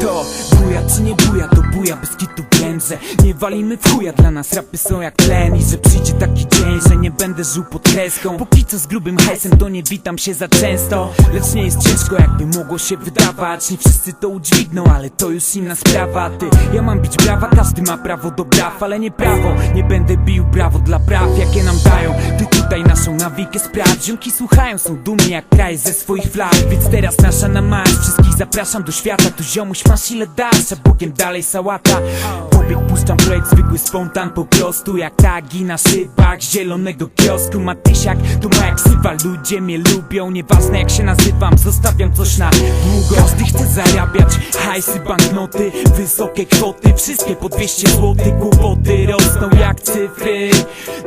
To buja czy nie buja, to buja bez kitu że Nie walimy w chuja, dla nas rapy są jak tlen I że przyjdzie taki dzień, że nie będę żył pod kreską. Póki co z grubym hajsem, to nie witam się za często. Lecz nie jest ciężko, jakby mogło się wydawać. Nie wszyscy to udźwigną, ale to już inna sprawa. Ty, ja mam bić brawa, każdy ma prawo do braw Ale nie prawo, nie będę bił brawo dla praw, jakie nam dają. Ty tutaj naszą nawikę sprawdź Ziomki słuchają, są dumni jak kraj ze swoich flag. Więc teraz nasza na marsz, wszystkich zapraszam do świata. Tu ziomuś masz ile dasz, a bokiem dalej sałata Pobieg puszczam projekt, zwykły spontan po prostu Jak tagi na szybach zielonego kiosku. Matysiak to moja ksywa, ludzie mnie lubią Nieważne jak się nazywam, zostawiam coś na długo. Każdy chce zarabiać, hajsy, banknoty Wysokie kwoty, wszystkie po 200 złotych Kłopoty rosną jak cyfry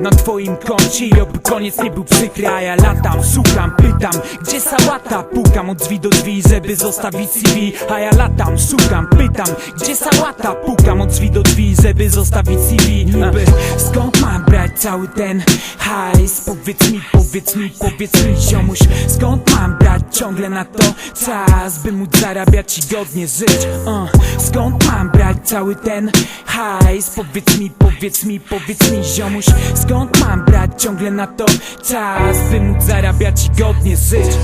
Na twoim koncie. I oby koniec nie był przykry A ja latam, szukam, pytam, gdzie sałata? Pukam od drzwi do drzwi, żeby zostawić CV A ja latam, szukam, pytam, gdzie sałata? Pukam od drzwi do drzwi, żeby zostawić CV Niby, skąd mam brać cały ten hajs? Powiedz mi, powiedz mi, powiedz mi ziomuś Skąd mam brać ciągle na to czas? By móc zarabiać i godnie żyć uh. Skąd mam brać cały ten hajs? Powiedz mi, powiedz mi, powiedz mi ziomuś Skąd mam brać ciągle na to czas? By móc zarabiać i godnie żyć.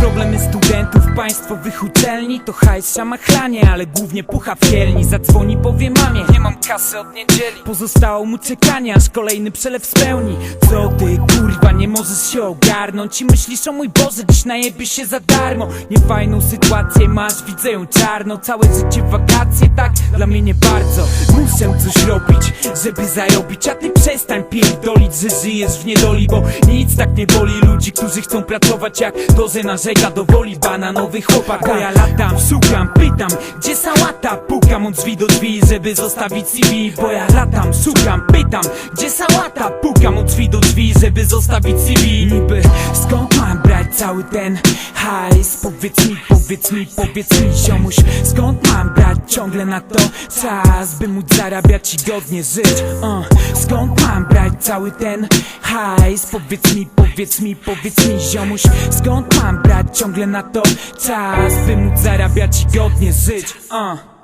Problemy studentów państwowych uczelni. To hajs szamachlanie, ale głównie pucha w kielni. Zadzwoni, powie mamie, nie mam kasy od niedzieli. Pozostało mu czekanie, aż kolejny przelew spełni. Co ty kurwa, nie możesz się ogarnąć I myślisz o mój Boże, dziś najebie się za darmo. Niefajną sytuację masz, widzę ją czarno. Całe życie wakacje? Dla mnie nie bardzo Muszę coś robić, żeby zarobić A ty przestań pierdolić, że żyjesz w niedoli Bo nic tak nie boli ludzi, którzy chcą pracować Jak że narzeka do woli bananowy chłopak A ja latam, szukam, pytam, gdzie sałata? Pukam od drzwi do drzwi, żeby zostawić CV Bo ja latam, szukam, pytam, gdzie sałata? Pukam od drzwi do drzwi, żeby zostawić CV Niby, skąd mam brać cały ten hajs? Powiedz mi, powiedz mi, powiedz mi ziomuś Skąd mam brać ciągle na to czas? By móc zarabiać i godnie żyć uh. Skąd mam brać cały ten hajs? Powiedz mi, powiedz mi, powiedz mi ziomuś Skąd mam brać ciągle na to czas? By móc zarabiać i godnie żyć uh.